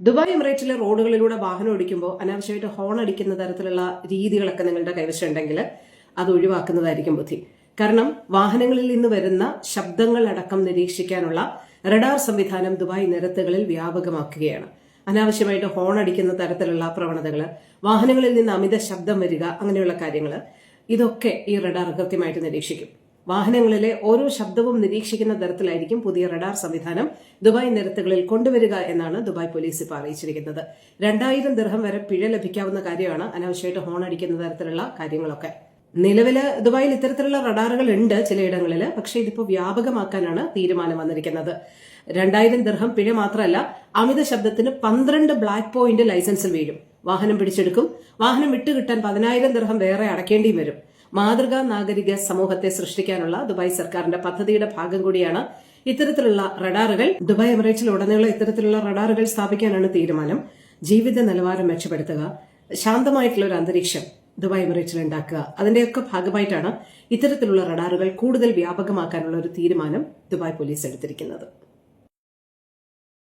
Dubai എമിറേറ്റിലെ റോഡുകളിലൂടെ വാഹനം ഓടിക്കുമ്പോൾ അനാവശ്യമായിട്ട് ഹോൺ അടിക്കുന്ന തരത്തിലുള്ള രീതികളൊക്കെ നിങ്ങളുടെ കൈവശം ഉണ്ടെങ്കിൽ അത് ഒഴിവാക്കുന്നതായിരിക്കും ബുദ്ധി. കാരണം വാഹനങ്ങളിൽ നിന്ന് വരുന്ന ശബ്ദങ്ങളടക്കം നിരീക്ഷിക്കാനുള്ള റഡാർ സംവിധാനം ദുബായ് നിരത്തുകളിൽ വ്യാപകമാക്കുകയാണ്. അനാവശ്യമായിട്ട് ഹോൺ അടിക്കുന്ന തരത്തിലുള്ള പ്രവണതകൾ വാഹനങ്ങളിൽ നിന്ന് അമിത ശബ്ദം വരിക അങ്ങനെയുള്ള കാര്യങ്ങൾ ഇതൊക്കെ ഈ റഡാർ കൃത്യമായിട്ട് നിരീക്ഷിക്കും. വാഹനങ്ങളിലെ ഓരോ ശബ്ദവും നിരീക്ഷിക്കുന്ന തരത്തിലായിരിക്കും പുതിയ റഡാർ സംവിധാനം ദുബായ് നിരത്തുകളിൽ കൊണ്ടുവരിക എന്നാണ് ദുബായ് പോലീസ് ഇപ്പോൾ അറിയിച്ചിരിക്കുന്നത്. രണ്ടായിരം ദിർഹം വരെ പിഴ ലഭിക്കാവുന്ന കാര്യമാണ് അനാവശ്യമായിട്ട് ഹോൺ അടിക്കുന്ന തരത്തിലുള്ള കാര്യങ്ങളൊക്കെ. നിലവിൽ ദുബായിൽ ഇത്തരത്തിലുള്ള റഡാറുകൾ ഉണ്ട് ചിലയിടങ്ങളിൽ പക്ഷേ ഇതിപ്പോൾ വ്യാപകമാക്കാനാണ് തീരുമാനം വന്നിരിക്കുന്നത്. രണ്ടായിരം ദിർഹം പിഴ മാത്രമല്ല അമിത ശബ്ദത്തിന് പന്ത്രണ്ട് ബ്ലാക്ക് പോയിന്റ് ലൈസൻസിൽ വീഴും. വാഹനം പിടിച്ചെടുക്കും. വാഹനം വിട്ടുകിട്ടാൻ പതിനായിരം ദിർഹം വേറെ അടക്കേണ്ടിയും വരും. മാതൃകാ നാഗരിക സമൂഹത്തെ സൃഷ്ടിക്കാനുള്ള ദുബായ് സർക്കാരിന്റെ പദ്ധതിയുടെ ഭാഗം കൂടിയാണ് ഇത്തരത്തിലുള്ള റഡാറുകൾ. ദുബായ് എമിറേറ്റ്സിൽ ഉടനീളം ഇത്തരത്തിലുള്ള റഡാറുകൾ സ്ഥാപിക്കാനാണ് തീരുമാനം. ജീവിത നിലവാരം മെച്ചപ്പെടുത്തുക ശാന്തമായിട്ടുള്ള ഒരു അന്തരീക്ഷം ദുബായ് എമിറേറ്റ്സിൽ ഉണ്ടാക്കുക. അതിന്റെയൊക്കെ ഭാഗമായിട്ടാണ് ഇത്തരത്തിലുള്ള റഡാറുകൾ കൂടുതൽ വ്യാപകമാക്കാനുള്ള ഒരു തീരുമാനം ദുബായ് പോലീസ് എടുത്തിരിക്കുന്നത്.